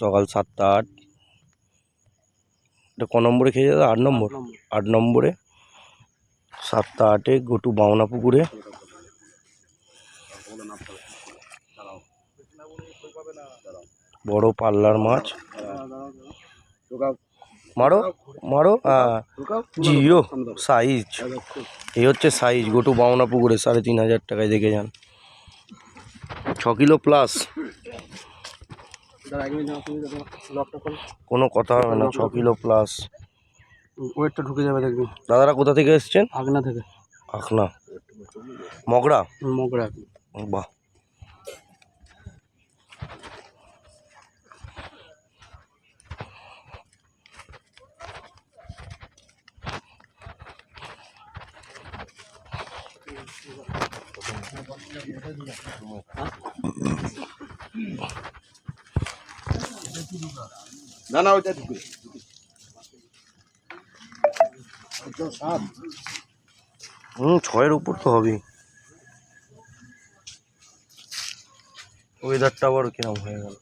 সকাল সাতটা আট। এটা ক নম্বরে খেয়ে যাবে আট নম্বর। আট নম্বরে সাতটা আটে গোটু বাউনা পুকুরে বড় পাল্লার মাছ। মারো মারো? হ্যাঁ। জিও সাইজ। এই হচ্ছে সাইজ, গোটু বাউনা পুকুরে সাড়ে তিন হাজার টাকায় দেখে যান। ছ কিলো প্লাস। কোনো কথা হবে না ছ কিলো প্লাস ওয়েটটা ঢুকে যাবে দেখবি। দাদারা কোথা থেকে এসছেন? আগনা থেকে। আখনা মগরা? মগরা। বাহ। না না ওইটা ঢুকে ছয়ের উপর তো হবে ওয়েদারটা আবার কিরম হয়ে গেল।